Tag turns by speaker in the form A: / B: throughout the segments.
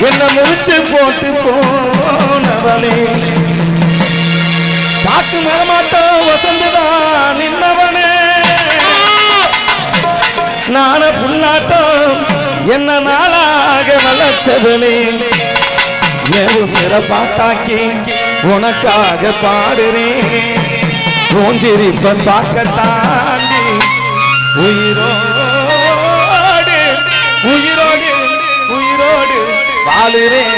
A: என்ன முடிச்சு போட்டு போனவளே. பார்த்து மரமாட்டோம் வசந்துதான் நின்னவனே நான புல்லாட்டம் என்ன நாளாக வளர்ச்சவனே என் சிறப்பாட்டாக்கி உனக்காக பாடுறேன் ஓஞ்சிரிப்ப பார்க்கத்தான் உயிரோடு உயிர் உயிரோடு வாழுறேன்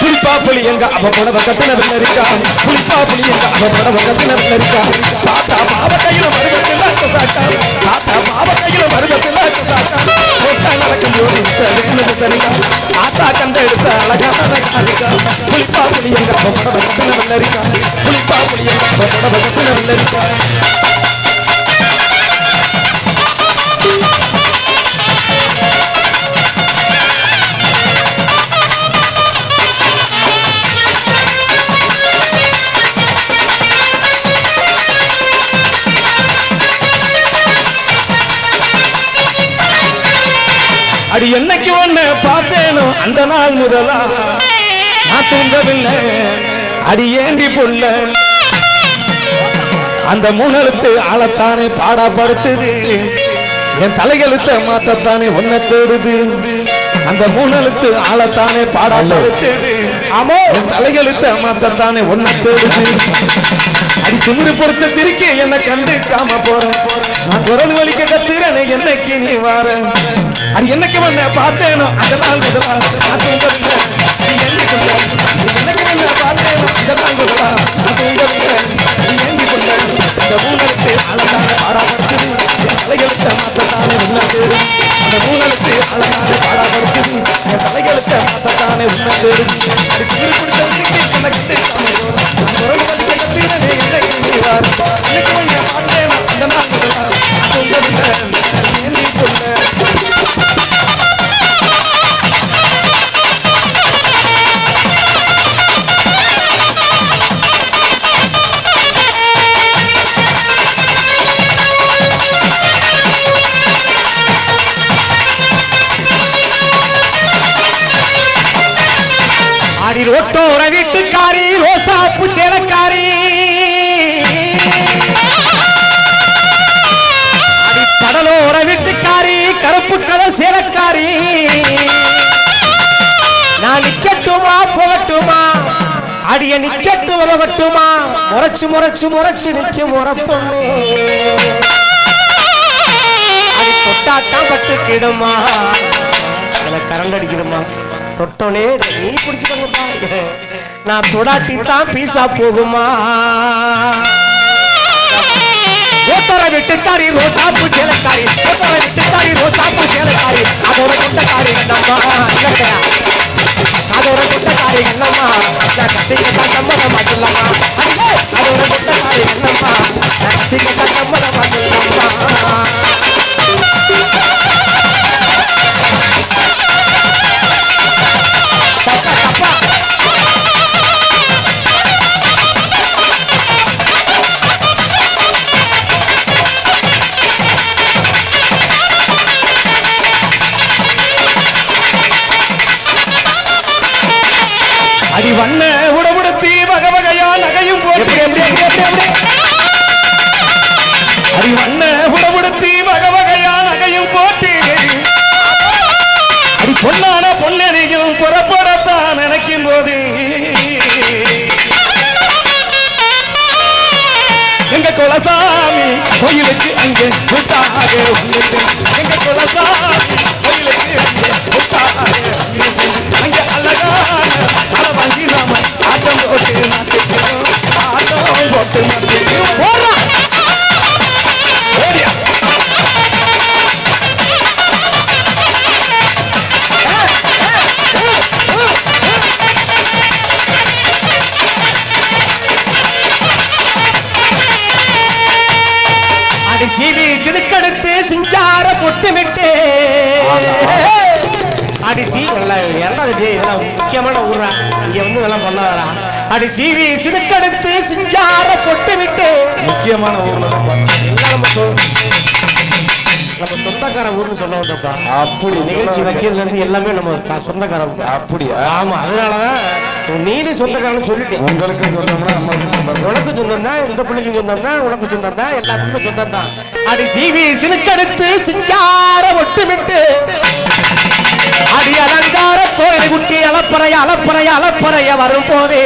A: புலிப்பாப்புலி எங்க அவ புடவ கட்டின இருக்கா? புலிப்பாப்புலி எங்க அவ புடவ கட்டின இருக்கா? தாத்தா பாவ கையில மருகத்தில் தாத்தா பாவ கையில மருகத்தில் சாட்டா நடக்கும் போது வேணுது சரியா ஆத்தா கண்ட எடுத்த அழகான காரிக்கா புலிப்பாப்புலி எங்க அவ புடவ கட்டின இருக்கா? புலிப்பாப்புலி எங்க அவ புடவ கட்டின இருக்கா? அடி என்னைக்கு ஒண்ணு பார்த்தேனோ அந்த நாள் முதலா நான் தூங்கவில்லை. அடி ஏண்டி புள்ள அந்த மூணெழுத்து ஆளத்தானே பாடாப்படுத்துது. என் தலையெழுத்த மாத்தத்தானே ஒன்ன தேடுது. அந்த மூணெழுத்து ஆளத்தானே பாடாப்படுத்துது. தலையெழுத்த மாத்தத்தானே ஒன்ன தேடுது அடி திமிரு பொறுத்த சிரிக்க என்ன கண்டு காம போறேன். நான் குரல் வலிக்க கத்துறேனே என்னைக்கு நீ வார அது என்னைக்கு வந்த பார்த்தேனோ அந்த நாள் முதலா நான் தூங்கவில்லை நீ ஏந்தி கொண்ட நீ என்னைக்கு வந்த பார்த்தேனோ அந்த முதலா நான் தூங்கவில்லை நீ ஏந்தி கொண்ட இந்த ஊழலுக்கு அழகான பாடாப்படுத்துது என் பேரு அந்த ஊழலுக்கு அழகான என் தலைகளுக்கு மாத்தத்தானே உன்ன பேரு அது திமிரு
B: அடிய நிக்கட்டும் போகட்டுமா முறைச்சு முறைச்சு முறைச்சு நிக்கும் முறப்பொண்ணு அடி தொட்டாத்தான் பட்டுக்கிடுமா? எனக்கு கரண்ட் அடிக்குதுமா தொட்டோனே நீ குடிச்சுக்கோங்கப்பா நான் தொடாட்டி தான் பீசா போகுமா? ஓட்டர விட்டுக்காரி ரோசாப்பு சேலக்காரி ஓட்டர விட்டுக்காரி ரோசாப்பு சேலக்காரி அதோட கொட்டக்காரி கண்ணம்மா இல்லையா அதோட கொட்டக்காரி கண்ணம்மா நான் கத்திக்க சம்மதமா சொல்லம்மா அடியே, அதோட கொட்டக்காரி கண்ணம்மா நான் கத்திக்க சம்மதமா சொல்லம்மா
A: கோயிலுக்கு அங்கே கூட்டாக
B: சீவி சிறுக்கெடுத்து சிங்கார பொட்டு விட்டு அடி சீ இரண்டாவது டே இதெல்லாம் முக்கியமான ஊர்ரா. இங்க வந்து இதெல்லாம் பண்ணாதரா அடி சீவி சிறுக்கெடுத்து சிங்கார பொட்டு விட்டு
A: முக்கியமான ஊர்ல தான்
B: நம்ம சொல் நம்ம சொந்தக்கார ஊர்னு சொல்ல வந்தப்பா
A: அப்படி
B: நிகழ்ச்சி வைக்கிறது வந்து எல்லாமே நம்ம தான்.
A: அப்படியா?
B: ஆமா அதனாலதான் நீனே சொந்தக்காரன்னு சொல்லிட்டேன்
A: உங்களுக்கு சொன்னோம்னா நம்மளுக்கு சொந்தம்.
B: உனக்கு சொந்தம் தான் இந்த பிள்ளைக்கு சொந்தம் தான் உனக்கு சொந்தம் தான் எல்லாத்துக்குமே சொந்தம் தான் அடி சீவி சினுக்கடுத்து சிங்கார ஒட்டுமிட்டு. அடி அலங்கார தோழி குட்டி அலப்பறைய அலப்பறைய அலப்பறைய வரும்போதே.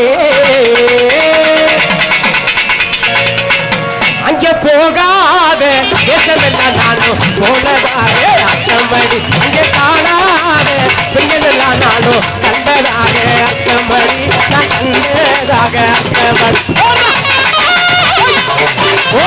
B: அங்கே போகாத. தேசமெல்லாம் நானும் போனதாக அக்கம்படி அங்கே காணாத பெண்களெல்லாம் நானும் கண்டதாக அக்கம்படி நான் கண்டதாக அக்கம்படி போடா! ஓ!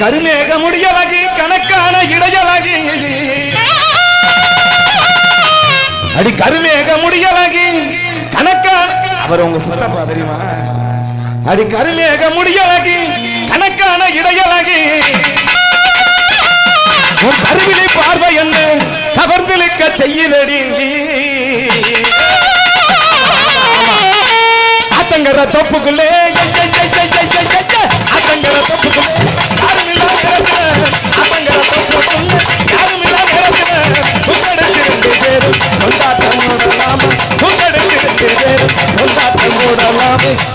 A: கருமேக முடியலகி கணக்கான இடையலகி அடி கருமேக முடியலகி கணக்கான அவர் உங்க சித்தப்பா தெரியுமா அடி கருமேக முடியலகி கணக்கான இடையலகி உன் கருவிலை பார்வை என்ன கவர்ந்திழுக்க செய்யுதடி ஆத்தங்கர தொப்புக்குள்ளே ஐய, ஆத்தங்கர தொப்புக்குள்ளே யாருமில்லா நேரத்துல, கொண்டாட்டம் போடலாமா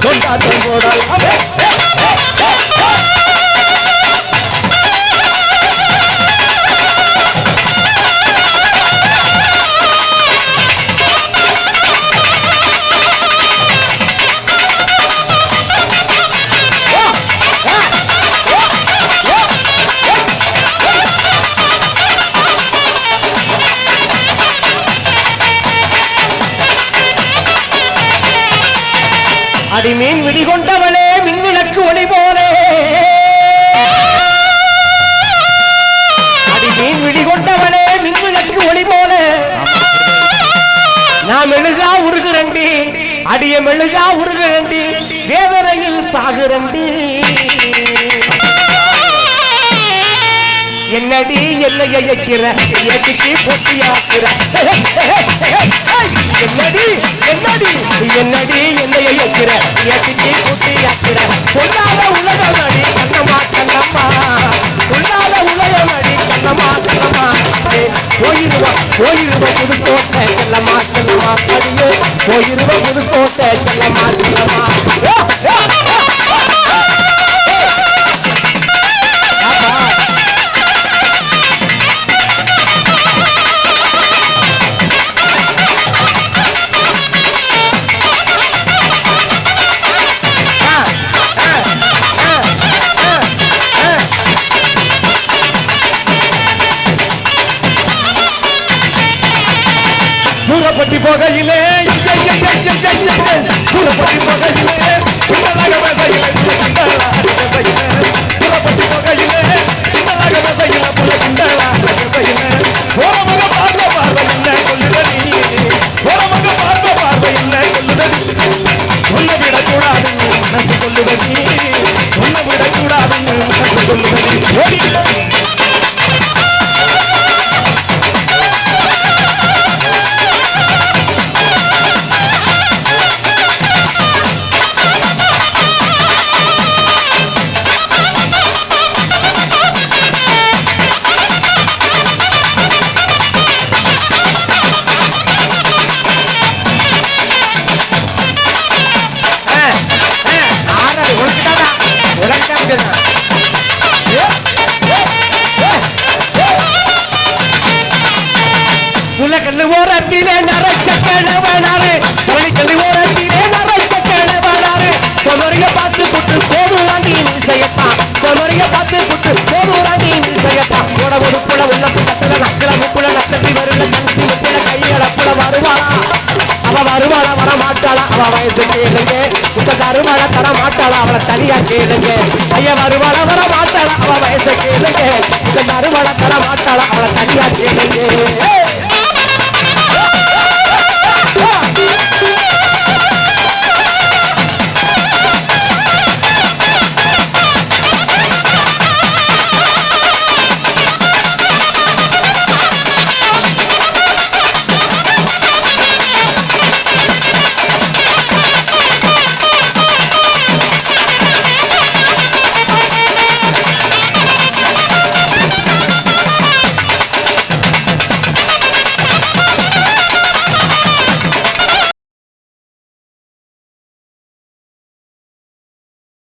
A: கொண்டாட்டம் போடலாமே அடிமீன் விடிகொண்டவளே
B: அடி மீன் மின்விளக்கு ஒளி போலே. அடி மீன் மின்விளக்கு ஒளி போலே. நான் மெழுகா உருகுறண்டி அடிய மெழுகா உருகுறண்டி வேதனையில் சாகுறண்டி என்னடி என்னைய இயக்கிற ஏட்டிக்கு பொட்டியாக்குற என்னடி என்னடி என்னடி என்னைய இயக்கிற ஏட்டிக்கு பொட்டியாக்குற அடி கண்ணமா கண்ணம்மா கண்ணம்மா. உலகம் அடி கண்ணமா கண்ணம்மா. போயிருவா போயிருவா
A: புது கோட்டை செல்லமா செல்லமா அடியே போயிருவா புது கோட்டை செல்லமா செல்லமா கொமரிய பார்த்து புட்டு கோதுராண்டி நீ செய்யப்பா கொமரிய பார்த்து புட்டு கோதுராண்டி நீ செய்யப்பா உட ஒதுக்குள்ள உள்ள புட்டத்துல நக்கல முக்குள்ள நக்கத்தி வருல கன்சி முக்குள்ள கையட புல வருவாளா?
B: அவ வருவாளா? வர மாட்டாளா அவ வயசு கேளுங்க. இந்த கருவாளா தர மாட்டாளா அவளை தனியா கேளுங்க. ஐயா வருவாளா? வர மாட்டாளா அவ வயசு கேளுங்க. இந்த கருவாளா தர மாட்டாளா அவளை தனியா கேளுங்க.